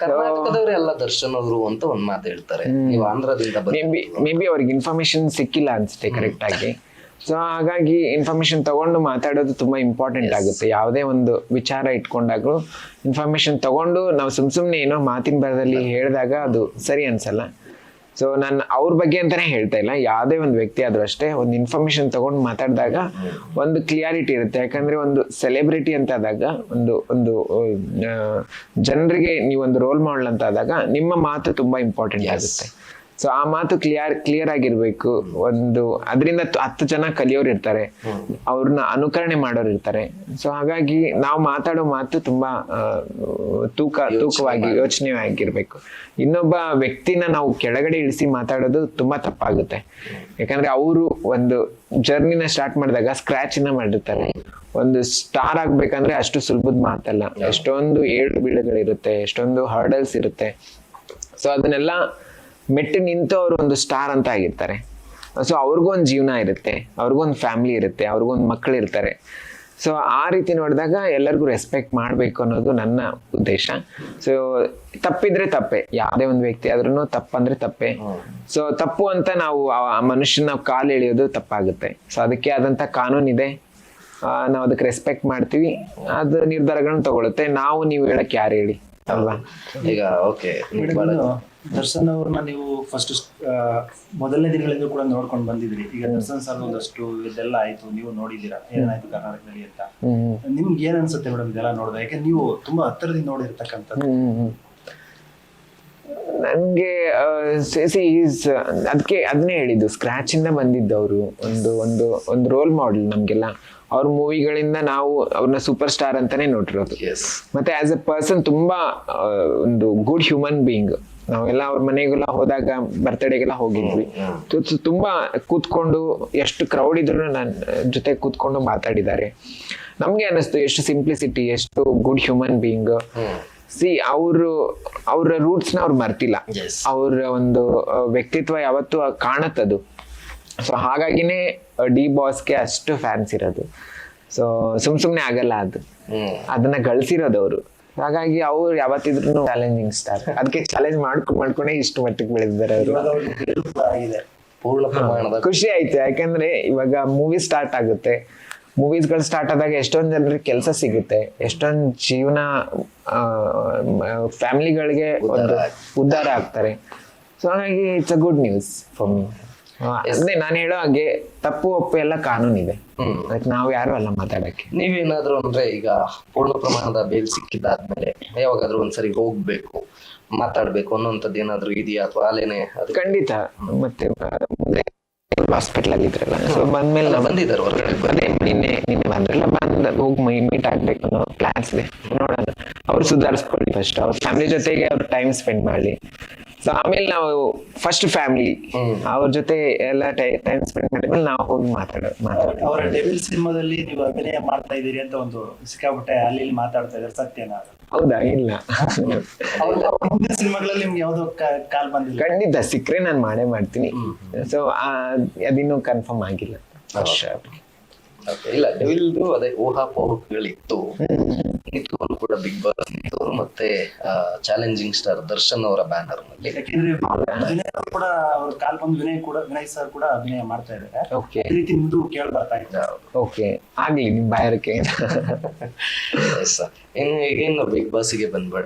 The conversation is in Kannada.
ಕರ್ನಾಟಕದವರೆಲ್ಲ ದರ್ಶನ್ ಅವರು ಅಂತ ಒಂದ್ ಮಾತು ಹೇಳ್ತಾರೆ. ನೀವು ಆಂಧ್ರದಿಂದ ಮೇ ಬಿ ಮೇ ಬಿ ಅವ್ರಿಗೆ ಇನ್ಫಾರ್ಮೇಶನ್ ಸಿಕ್ಕಿಲ್ಲ ಅನ್ಸುತ್ತೆ ಕರೆಕ್ಟ್ ಆಗಿ. ಸೊ ಹಾಗಾಗಿ ಇನ್ಫಾರ್ಮೇಶನ್ ತಗೊಂಡು ಮಾತಾಡೋದು ತುಂಬಾ ಇಂಪಾರ್ಟೆಂಟ್ ಆಗುತ್ತೆ. ಯಾವುದೇ ಒಂದು ವಿಚಾರ ಇಟ್ಕೊಂಡಾಗಲೂ ಇನ್ಫಾರ್ಮೇಶನ್ ತಗೊಂಡು ನಾವು ಸುಮ್ ಸುಮ್ನೆ ಏನೋ ಮಾತಿನ ಬರದಲ್ಲಿ ಹೇಳಿದಾಗ ಅದು ಸರಿ ಅನ್ಸಲ್ಲ. ಸೊ ನಾನು ಅವ್ರ ಬಗ್ಗೆ ಅಂತಾನೆ ಹೇಳ್ತಾ ಇಲ್ಲ. ಯಾವುದೇ ಒಂದು ವ್ಯಕ್ತಿ ಆದ್ರೂ ಅಷ್ಟೇ ಒಂದು ಇನ್ಫಾರ್ಮೇಶನ್ ತಗೊಂಡು ಮಾತಾಡಿದಾಗ ಒಂದು ಕ್ಲಿಯಾರಿಟಿ ಇರುತ್ತೆ. ಯಾಕಂದ್ರೆ ಒಂದು ಸೆಲೆಬ್ರಿಟಿ ಅಂತ ಆದಾಗ ಒಂದು ಒಂದು ಜನರಿಗೆ ನೀವು ಒಂದು ರೋಲ್ ಮಾಡಲ್ ಅಂತ ಆದಾಗ ನಿಮ್ಮ ಮಾತು ತುಂಬಾ ಇಂಪಾರ್ಟೆಂಟ್ ಆಗುತ್ತೆ. ಸೊ ಆ ಮಾತು ಕ್ಲಿಯರ್ ಕ್ಲಿಯರ್ ಆಗಿರ್ಬೇಕು. ಒಂದು ಅದರಿಂದ ಹತ್ತು ಜನ ಕಲಿಯೋರು ಇರ್ತಾರೆ. ಅವ್ರನ್ನ ಅನುಕರಣೆ ಮಾಡೋರು ಇರ್ತಾರೆ. ಸೊ ಹಾಗಾಗಿ ನಾವು ಮಾತಾಡೋ ಮಾತು ತುಂಬಾ ತೂಕ ತೂಕವಾಗಿ ಯೋಚನೆ ಆಗಿರ್ಬೇಕು ಇನ್ನೊಬ್ಬ ವ್ಯಕ್ತಿನ ನಾವು ಕೆಳಗಡೆ ಇಳಿಸಿ ಮಾತಾಡೋದು ತುಂಬಾ ತಪ್ಪಾಗುತ್ತೆ. ಯಾಕಂದ್ರೆ ಅವರು ಒಂದು ಜರ್ನಿನ ಸ್ಟಾರ್ಟ್ ಮಾಡಿದಾಗ ಸ್ಕ್ರಾಚ್ ಇಂದ ಮಾಡಿರ್ತಾರೆ. ಒಂದು ಸ್ಟಾರ್ ಆಗ್ಬೇಕಂದ್ರೆ ಅಷ್ಟು ಸುಲಭದ ಮಾತಲ್ಲ. ಎಷ್ಟೊಂದು ಏಳು ಬೀಳುಗಳಿರುತ್ತೆ ಎಷ್ಟೊಂದು ಹರ್ಡಲ್ಸ್ ಇರುತ್ತೆ. ಸೊ ಅದನ್ನೆಲ್ಲ ಮೆಟ್ಟು ನಿಂತು ಅವರು ಒಂದು ಸ್ಟಾರ್ ಅಂತ ಆಗಿರ್ತಾರೆ. ಸೊ ಅವ್ರಿಗೊಂದು ಜೀವನ ಇರುತ್ತೆ ಅವ್ರಿಗೊಂದು ಫ್ಯಾಮಿಲಿ ಇರುತ್ತೆ ಅವ್ರಿಗೊಂದು ಮಕ್ಕಳು ಇರ್ತಾರೆ. ಸೊ ಆ ರೀತಿ ನೋಡಿದಾಗ ಎಲ್ಲರಿಗೂ ರೆಸ್ಪೆಕ್ಟ್ ಮಾಡಬೇಕು ಅನ್ನೋದು ನನ್ನ ಉದ್ದೇಶ. ಸೊ ತಪ್ಪಿದ್ರೆ ತಪ್ಪೆ ಯಾವುದೇ ಒಂದು ವ್ಯಕ್ತಿ ಆದ್ರೂ ತಪ್ಪಂದ್ರೆ ತಪ್ಪೆ. ಸೊ ತಪ್ಪು ಅಂತ ನಾವು ಆ ಮನುಷ್ಯನ ಕಾಲು ಎಳೆಯೋದು ತಪ್ಪಾಗುತ್ತೆ. ಸೊ ಅದಕ್ಕೆ ಆದಂಥ ಕಾನೂನು ಇದೆ. ನಾವು ಅದಕ್ಕೆ ರೆಸ್ಪೆಕ್ಟ್ ಮಾಡ್ತೀವಿ. ಅದು ನಿರ್ಧಾರಗಳನ್ನ ತಗೊಳುತ್ತೆ. ನಾವು ನೀವು ಹೇಳಕ್ ಯಾರು ಹೇಳಿ? ಅಲ್ವಾ ಈಗ ಓಕೆ ದರ್ಶನ್ ಅವ್ರನ್ನ ನೀವು ಫಸ್ಟ್ ಮೊದಲನೇ ದಿನಗಳಿಂದ ಕೂಡ ನೋಡ್ಕೊಂಡು ಬಂದಿದ್ರಿ. ಈಗ ದರ್ಶನ್ ಸರ್ ಒಂದಷ್ಟು ಇದೆಲ್ಲ ಆಯ್ತು ನೀವು ನೋಡಿದ್ದೀರಾ? ಏನಾಯ್ತು ಕರ್ನಾಟಕದಲ್ಲಿ ಅಂತ? ನಿಮ್ಗೆ ಏನ್ ಅನ್ಸುತ್ತೆ ಮೇಡಮ್ ಇದೆಲ್ಲ ನೋಡಿದ್ರೆ ಯಾಕೆ ನೀವು ತುಂಬಾ ಹತ್ತಿರದಿಂದ ನೋಡಿರ್ತಕ್ಕಂಥದ್ದು. ಹ್ಮ್ ಸಿ ಈಸ್ ಅದಕ್ಕೆ ಅದನ್ನೇ ಹೇಳಿದ್ದು. ಸ್ಕ್ರ್ಯಾಚಿಂದ ಬಂದಿದ್ದವರು ಒಂದು ಒಂದು ಒಂದು ರೋಲ್ ಮಾಡೆಲ್ ನಮಗೆಲ್ಲ. ಅವ್ರ ಮೂವಿಗಳಿಂದ ನಾವು ಅವ್ರನ್ನ ಸೂಪರ್ ಸ್ಟಾರ್ ಅಂತಾನೆ ನೋಡಿರೋದು. ಎಸ್ ಮತ್ತೆ ಆಸ್ ಎ ಪರ್ಸನ್ ತುಂಬಾ ಒಂದು ಗುಡ್ ಹ್ಯೂಮನ್ ಬೀಯಿಂಗ್ ನಾವೆಲ್ಲ ಅವ್ರ ಮನೆಗೆಲ್ಲ ಹೋದಾಗ ಬರ್ತ್ಡೇಗೆಲ್ಲ ಹೋಗಿದ್ವಿ. ತುಂಬಾ ಕೂತ್ಕೊಂಡು ಎಷ್ಟು ಕ್ರೌಡ್ ಇದ್ರು ನನ್ನ ಜೊತೆ ಕೂತ್ಕೊಂಡು ಮಾತಾಡಿದ್ದಾರೆ. ನಮ್ಗೆ ಅನಿಸ್ತು ಎಷ್ಟು ಸಿಂಪ್ಲಿಸಿಟಿ ಎಷ್ಟು ಗುಡ್ ಹ್ಯೂಮನ್ ಬೀಯಿಂಗ್ ಸಿ ಅವರು ಅವರ ರೂಟ್ಸ್ನ ಅವ್ರು ಮರ್ತಿಲ್ಲ. ಅವ್ರ ಒಂದು ವ್ಯಕ್ತಿತ್ವ ಯಾವತ್ತು ಕಾಣತ್ತದು ಸೊ ಹಾಗಾಗಿನೇ ಡಿ ಬಾಸ್ಗೆ ಅಷ್ಟು ಫ್ಯಾನ್ಸ್ ಇರೋದು. ಸೊ ಸುಮ್ ಸುಮ್ನೆ ಆಗಲ್ಲ ಅದು. ಅದನ್ನ ಗಳಿಸಿರೋದು ಅವರು. ಹಾಗಾಗಿ ಅವ್ರು ಯಾವತ್ತಿದ್ರು ಚಾಲೆಂಜಿಂಗ್ ಸ್ಟಾರ್ ಅದಕ್ಕೆ ಚಾಲೆಂಜ್ ಮಾಡ್ಕೊ ಮಾಡ್ಕೊಂಡೇ ಇಷ್ಟು ಮಟ್ಟಿಗೆ ಬೆಳೆದಿದ್ದಾರೆ ಅವರು. ಖುಷಿ ಆಯ್ತು. ಯಾಕಂದ್ರೆ ಇವಾಗ ಮೂವಿ ಸ್ಟಾರ್ಟ್ ಆಗುತ್ತೆ. ಮೂವೀಸ್ಗಳು ಸ್ಟಾರ್ಟ್ ಆದಾಗ ಎಷ್ಟೊಂದು ಜನರಿಗೆ ಕೆಲಸ ಸಿಗುತ್ತೆ. ಎಷ್ಟೊಂದು ಜೀವನ ಫ್ಯಾಮಿಲಿಗಳಿಗೆ ಒಂದು ಉದ್ಧಾರ ಆಗ್ತಾರೆ. ಸೊ ಹಾಗಾಗಿ it's a good news for me ಅದೇ ನಾನು ಹೇಳೋ ಹಾಗೆ ತಪ್ಪು ಒಪ್ಪು ಎಲ್ಲ ಕಾನೂನಿದೆ. ಇದೆ ಅದಕ್ಕೆ ನಾವು ಯಾರು ಅಲ್ಲ ಮಾತಾಡಕ್ಕೆ. ನೀವೇನಾದ್ರೂ ಅಂದ್ರೆ ಈಗ ಪೂರ್ಣ ಪ್ರಮಾಣದ ಬೇಲ್ ಸಿಕ್ಕಿದ್ದಾದ್ಮೇಲೆ ಯಾವಾಗಾದ್ರೂ ಒಂದ್ಸರಿ ಹೋಗ್ಬೇಕು ಮಾತಾಡ್ಬೇಕು ಅನ್ನೋಂಥದ್ದು ಏನಾದ್ರೂ ಇದೆಯಾ ಅಥವಾ ಅಲ್ಲೇನೆ ಅದು? ಖಂಡಿತ. ಮತ್ತೆ ಹಾಸ್ಪಿಟಲ್ ಅಲ್ಲಿ ಇದ್ರಲ್ಲ. ಸೊ ಬಂದ್ಮೇಲೆ ಬಂದಿದ್ದಾರೆ ಅದೇ ನಿನ್ನೆ ನಿನ್ನೆ ಬಂದ್ರಲ್ಲ ಬಂದ ಹೋಗಿ ಮೀಟ್ ಆಗ್ಬೇಕು ಅನ್ನೋ ಪ್ಲಾನ್ಸ್ ಇದೆ. ನೋಡೋಣ. ಅವ್ರು ಸುಧಾರಿಸ್ಕೊಳ್ಳಿ ಫಸ್ಟ್ ಅವ್ರ ಫ್ಯಾಮಿಲಿ ಜೊತೆಗೆ ಅವ್ರು ಟೈಮ್ ಸ್ಪೆಂಡ್ ಮಾಡಲಿ. ಸೊ ಆಮೇಲೆ ನಾವು ಫಸ್ಟ್ ಫ್ಯಾಮಿಲಿ ಅವ್ರ ಜೊತೆ ಎಲ್ಲ ಟೈಮ್ ಸ್ಪೆಂಡ್ ಮಾಡಿದ್ಮೇಲೆ ನಾವು ಹೋಗಿ ಮಾತಾಡೋ ಮಾತಾಡೋದು. ಅವರ ಡೆವಿಲ್ ಸಿನಿಮಾದಲ್ಲಿ ನೀವು ಅಭಿನಯ ಮಾಡ್ತಾ ಇದ್ದೀರಿ ಅಂತ ಒಂದು ಸಿಕ್ಕಾಪಟ್ಟೆ ಅಲ್ಲಿ ಮಾತಾಡ್ತಾ ಇದ್ದಾರೆ ಸತ್ಯನ ಹೌದಾ? ಇಲ್ಲ. ಮುಂದಿನ ಸಿನಿಮಾಗಳಲ್ಲಿ ನಿಮ್ಗೆ ಯಾವ್ದೋ ಕಾಲ್ ಬಂದಿಲ್ಲ. ಖಂಡಿತ ಸಿಕ್ಕರೆ ನಾನು ಮಾಡೇ ಮಾಡ್ತೀನಿ. ಸೊ ಅದಿನ್ನೂ ಕನ್ಫರ್ಮ್ ಆಗಿಲ್ಲ. Okay, ಇಲ್ಲ ಡೆವಿಲ್ದು ಅದೇ ಊಹಾಪೋಹಗಳಿತ್ತು ಇತ್ತು ಕೂಡ ಬಿಗ್ ಬಾಸ್ ಇತ್ತು ಮತ್ತೆ ಚಾಲೆಂಜಿಂಗ್ ಸ್ಟಾರ್ ದರ್ಶನ್ ಅವರ ಬ್ಯಾನರ್ನಲ್ಲಿ. ವಿನಯ್ ಅವ್ರು ಕೂಡ ಅವ್ರ ಕಾಲ್ ಬಂದು ವಿನಯ್ ಕೂಡ ವಿನಯ್ ಸರ್ ಕೂಡ ಅಭಿನಯ ಮಾಡ್ತಾ ಇದ್ದಾರೆ. ಓಕೆ ಈ ರೀತಿ ನಿಮ್ದು ಕೇಳಿ ಬರ್ತಾ ಇದೆ ಓಕೆ ಆಗ್ಲಿ ನಿಮ್ ಬಾಯರಕ್ಕೆ. ಇನ್ನು ಇನ್ನು ಬಿಗ್ ಬಾಸ್ಗೆ ಬಂದ್ಬೇಡ